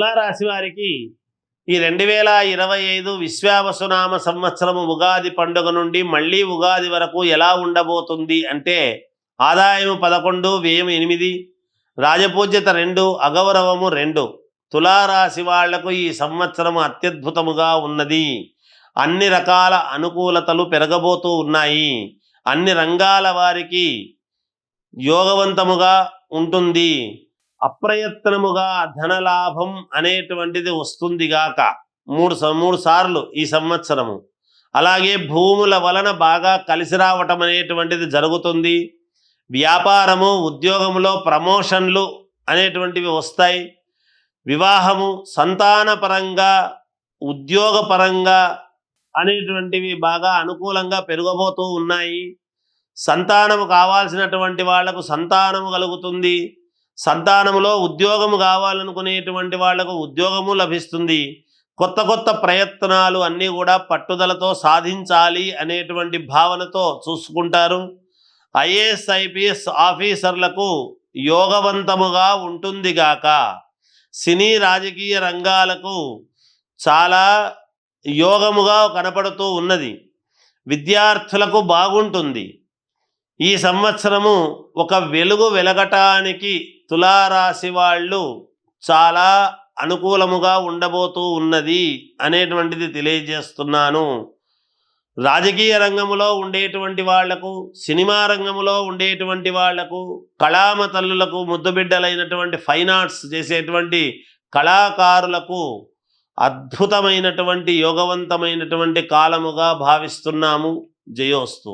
తులారాశి వారికి ఈ రెండు వేల ఇరవై ఐదు విశ్వావసునామ సంవత్సరము ఉగాది పండుగ నుండి మళ్ళీ ఉగాది వరకు ఎలా ఉండబోతుంది అంటే ఆదాయము పదకొండు వ్యయం ఎనిమిది రాజపూజ్యత రెండు అగౌరవము రెండు. తులారాశి వాళ్ళకు ఈ సంవత్సరం అత్యద్భుతముగా ఉన్నది. అన్ని రకాల అనుకూలతలు పెరగబోతూ ఉన్నాయి. అన్ని రంగాల వారికి యోగవంతముగా ఉంటుంది. అప్రయత్నముగా ధనలాభం అనేటువంటిది వస్తుంది గాక. మూడు స- మూడు సార్లు ఈ సంవత్సరము. అలాగే భూముల వలన బాగా కలిసి రావటం అనేటువంటిది జరుగుతుంది. వ్యాపారము ఉద్యోగంలో ప్రమోషన్లు అనేటువంటివి వస్తాయి. వివాహము సంతానపరంగా ఉద్యోగపరంగా అనేటువంటివి బాగా అనుకూలంగా పెరగబోతూ ఉన్నాయి. సంతానము కావాల్సినటువంటి వాళ్ళకు సంతానము కలుగుతుంది. సంతానములో ఉద్యోగము కావాలనుకునేటువంటి వాళ్ళకు ఉద్యోగము లభిస్తుంది. కొత్త కొత్త ప్రయత్నాలు అన్నీ కూడా పట్టుదలతో సాధించాలి అనేటువంటి భావనతో చూసుకుంటారు. ఐఏఎస్ ఐపీఎస్ ఆఫీసర్లకు యోగవంతముగా ఉంటుంది గాక. సినీ రాజకీయ రంగాలకు చాలా యోగముగా కనపడుతూ ఉన్నది. విద్యార్థులకు బాగుంటుంది. ఈ సంవత్సరము ఒక వెలుగు వెలగటానికి తులారాశి వాళ్ళు చాలా అనుకూలముగా ఉండబోతూ ఉన్నది అనేటువంటిది తెలియజేస్తున్నాను. రాజకీయ రంగంలో ఉండేటువంటి వాళ్ళకు సినిమా రంగంలో ఉండేటువంటి వాళ్ళకు కళామ తల్లులకు ముద్దుబిడ్డలైనటువంటి ఫైన్ ఆర్ట్స్ చేసేటువంటి కళాకారులకు అద్భుతమైనటువంటి యోగవంతమైనటువంటి కాలముగా భావిస్తున్నాము జయోస్తు.